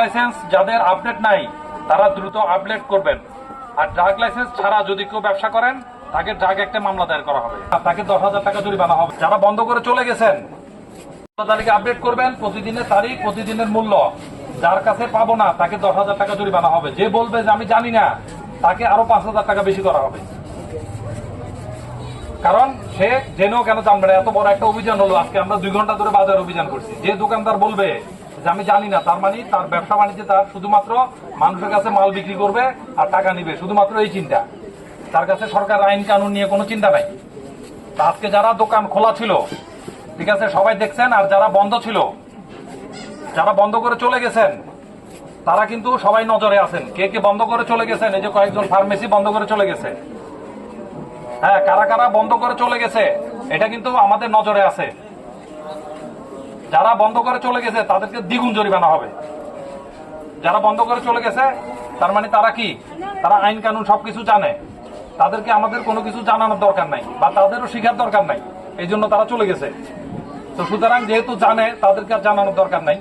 Licence যাদের update নাই, তারা দ্রুত আপডেট করবেন। আর ড্রাগ লাইসেন্স ছাড়া যদি কেউ ব্যবসা করেন, তাকে ড্রাগ একটা মামলা দায়ের করা হবে। আর তাকে দশ হাজার টাকা জরিমানা হবে। যারা বন্ধ করে চলে গেছেন তালিকা আপডেট করবেন, প্রতিদিনের তারিখ, প্রতিদিনের মূল্য। যার কাছে পাবো না, তাকে দশ হাজার টাকা জরিমানা হবে। যে বলবে যে আমি জানি না, তাকে আরও পাঁচ হাজার টাকা বেশি করা হবে। কারণ সে জেনেও কেন জানবে না, এত বড় একটা অভিযান হলো। আজকে আমরা দুই ঘণ্টা ধরে বাজার অভিযান করছি। যে দোকানদার বলবে যে আমি জানি না, তার মানে তার ব্যবসা বাণিজ্যে তার শুধুমাত্র মানুষের কাছে মাল বিক্রি করবে আর টাকা নিবে, শুধুমাত্র এই চিন্তা। তার কাছে সরকার আইন কানুন নিয়ে কোনো চিন্তা নাই। আজকে যারা দোকান খোলা ছিল, ঠিক আছে, সবাই দেখছেন, আর যারা বন্ধ ছিল, যারা বন্ধ করে চলে গেছেন, তারা কিন্তু সবাই নজরে আছেন। কে কে বন্ধ করে চলে গেছেন? এই যে কয়েকজন ফার্মেসি বন্ধ করে চলে গেছে। হ্যাঁ কারা কারা বন্ধ করে চলে গেছে, এটা কিন্তু আমাদের নজরে আছে। যারা বন্ধ করে চলে গেছে, তাদেরকে দ্বিগুণ জরিমানা হবে। যারা বন্ধ করে চলে গেছে, তার মানে তারা কি? তারা আইন কানুন সবকিছু জানে। তাদেরকে আমাদের কোনো কিছু জানানোর দরকার নাই, বা তাদেরও শিখার দরকার নাই এই জন্য তারা চলে গেছে। তো সুতরাং যেহেতু জানে, তাদেরকে আর জানানোর দরকার নাই।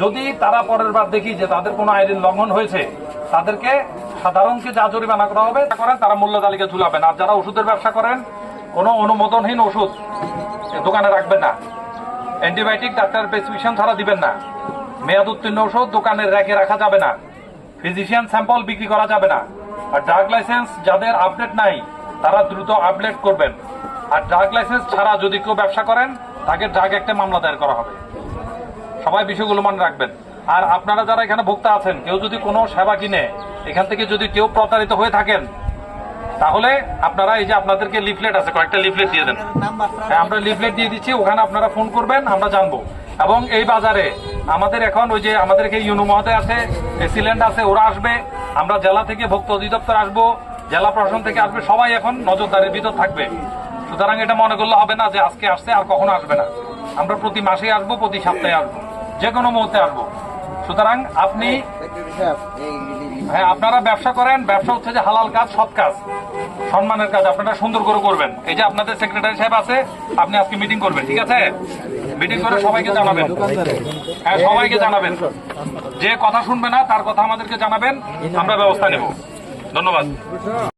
যদি তারা পরের বার দেখি যে তাদের কোনো আইনের লঙ্ঘন হয়েছে, তাদেরকে সাধারণকে যা জরিমানা করা হবে তা করেন, তারা মূল্য তালিকা ঝুলাবেন। আর যারা ওষুধের ব্যবসা করেন, কোনো অনুমোদনহীন ওষুধ দোকানে রাখবেন না। অ্যান্টিবায়োটিক ডাক্তার প্রেসক্রিপশন ছাড়া দিবেন না। মেয়াদ উত্তীর্ণ ওষুধ দোকানে র্যাকে রাখা যাবে না। ফিজিশিয়ান স্যাম্পল বিক্রি করা যাবে না। আর ড্রাগ লাইসেন্স যাদের আপডেট নাই, তারা দ্রুত আপডেট করবেন। আর ড্রাগ লাইসেন্স ছাড়া যদি কেউ ব্যবসা করেন, তাকে ড্রাগ একটা মামলা দায়ের করা হবে। সবাই বিষয়গুলো মনে রাখবেন। আর আপনারা যারা এখানে ভোক্তা আছেন, কেউ যদি কোনো সেবা কিনে, এখান থেকে যদি কেউ প্রতারিত হয়ে থাকেন তাহলে আপনারা এই যে আপনাদেরকে লিফলেট আছে, কয়েকটা লিফলেট দিয়ে দেন। হ্যাঁ আমরা লিফলেট দিয়ে দিচ্ছি, ওখানে আপনারা ফোন করবেন, আমরা জানব। এবং এই বাজারে আমাদের এখন ওই যে আমাদের এখানে ইউনো মহোদয় আছে এসিল্যান্ড আছে, ওরা আসবে। আমরা জেলা থেকে ভোক্তা অধিদপ্তর আসব, জেলা প্রশাসন থেকে আসবে, সবাই এখন নজরদারির ভিতর থাকবে। সুতরাং এটা মনে করলে হবে না যে আজকে আসছে আর কখনো আসবে না। আমরা প্রতি মাসে আসব, প্রতি সপ্তাহে আসব যে কোনো মুহূর্তে আসব। সুতরাং আপনি হ্যাঁ আপনারা ব্যবসা করেন, ব্যবসা হচ্ছে যে হালাল কাজ, সৎ কাজ, সম্মানের কাজ, আপনারা সুন্দর করে করবেন। এই যে আপনাদের সেক্রেটারি সাহেব আছে, আপনি আজকে মিটিং করবেন, ঠিক আছে? মিটিং করে সবাইকে জানাবেন। হ্যাঁ সবাইকে জানাবেন। যে কথা শুনবে না, তার কথা আমাদেরকে জানাবেন, আমরা ব্যবস্থা নেব। ধন্যবাদ।